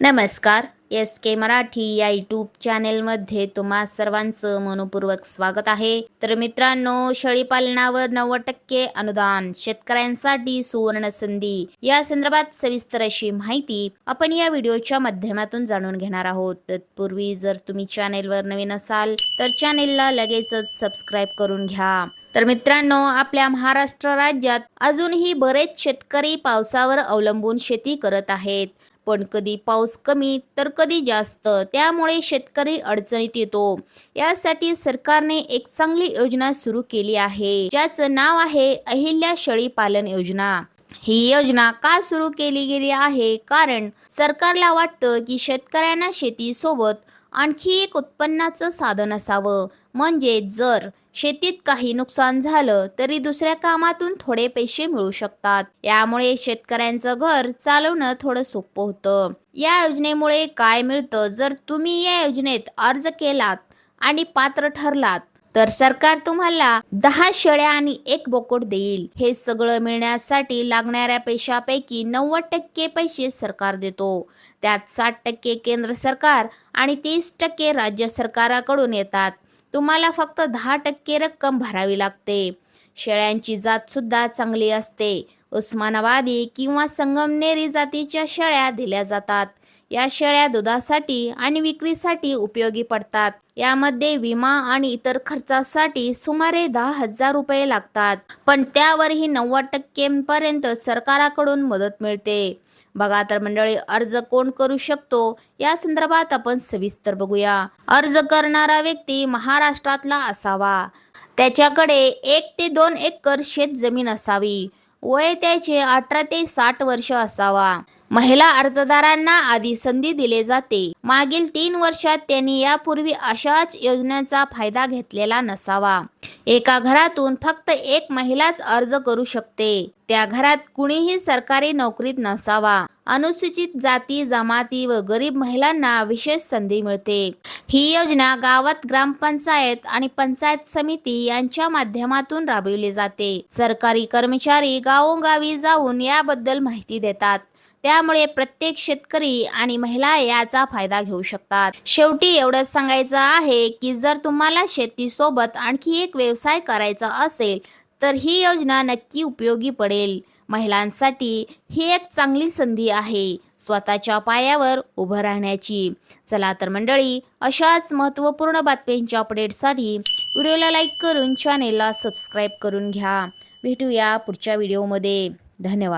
नमस्कार एस के मराठी या यूट्यूब चॅनेलमध्ये तुम्हा सर्वांचं मनपूर्वक स्वागत आहे. तर मित्रांनो शेळीपालनावर नव्वद टक्के अनुदान शेतकऱ्यांसाठी सुवर्ण संधी. या संदर्भात सविस्तर अशी माहिती आपण या व्हिडिओच्या माध्यमातून जाणून घेणार आहोत. तत्पूर्वी जर तुम्ही चॅनेलवर नवीन असाल तर चॅनेलला लगेचच सबस्क्राईब करून घ्या. तर मित्रांनो आपल्या महाराष्ट्र राज्यात अजूनही बरेच शेतकरी पावसावर अवलंबून शेती करत आहेत. पण कधी पाऊस कमी तर कधी जास्त. त्यामुळे शेतकरी अडचणीत येतो. यासाठी सरकारने एक चांगली योजना सुरू केली आहे. ज्याचं नाव आहे अहिल्या शेळी पालन योजना. ही योजना का सुरू केली गेली आहे? कारण सरकारला वाटतं की शेतकऱ्यांना शेतीसोबत आणखी एक उत्पन्नाचं साधन असावं. म्हणजे जर शेतीत काही नुकसान झालं तरी दुसऱ्या कामातून थोडे पैसे मिळू शकतात. यामुळे शेतकऱ्यांचं घर चालवणं थोडं सोपं होतं. या योजनेमुळे काय मिळतं? जर तुम्ही या योजनेत अर्ज केलात आणि पात्र ठरलात तर सरकार तुम्हाला दहा शेळ्या आणि एक बोकड देईल. हे सगळं मिळण्यासाठी लागणाऱ्या पैशापैकी नव्वद टक्के पैसे सरकार देतो. त्यात साठ टक्के केंद्र सरकार आणि तीस टक्के राज्य सरकाराकडून येतात. तुम्हाला फक्त दहा टक्के रक्कम भरावी लागते. शेळ्यांची जात सुद्धा चांगली असते. उस्मानाबादी किंवा संगमनेरी जातीच्या शेळ्या दिल्या जातात. या शेळ्या दुधासाठी आणि विक्रीसाठी उपयोगी पडतात. यामध्ये विमा आणि इतर खर्चासाठी सुमारे दहा हजार रुपये लागतात. पण त्यावरही नव्वद टक्केपर्यंत सरकाराकडून मदत मिळते. बघा तर मंडळी अर्ज कोण करू शकतो? या संदर्भात आपण सविस्तर बघूया. अर्ज करणारा व्यक्ती महाराष्ट्रातला असावा. त्याच्याकडे एक ते दोन एकर शेत जमीन असावी. वय त्याचे अठरा ते साठ वर्ष असावा. महिला अर्जदारांना आधी संधी दिले जाते. मागील तीन वर्षात त्यांनी यापूर्वी अशाच योजनेचा फायदा घेतलेला नसावा. एका घरातून फक्त एक महिलाच अर्ज करू शकते. त्या घरात कुणीही सरकारी नोकरीत नसावा. अनुसूचित जाती जमाती व गरीब महिलांना विशेष संधी मिळते. ही योजना गावात ग्रामपंचायत आणि पंचायत समिती यांच्या माध्यमातून राबविली जाते. सरकारी कर्मचारी गावोगावी जाऊन याबद्दल माहिती देतात. त्यामुळे प्रत्येक शेतकरी आणि महिला याचा फायदा घेऊ शकतात. शेवटी एवढंच सांगायचं आहे की जर तुम्हाला शेतीसोबत आणखी एक व्यवसाय करायचा असेल तर ही योजना नक्की उपयोगी पडेल. महिलांसाठी ही एक चांगली संधी आहे स्वतःच्या पायावर उभं राहण्याची. चला तर मंडळी अशाच महत्त्वपूर्ण बातम्यांच्या अपडेटसाठी व्हिडिओला लाईक करून चॅनेलला सबस्क्राईब करून घ्या. भेटूया पुढच्या व्हिडिओमध्ये. धन्यवाद.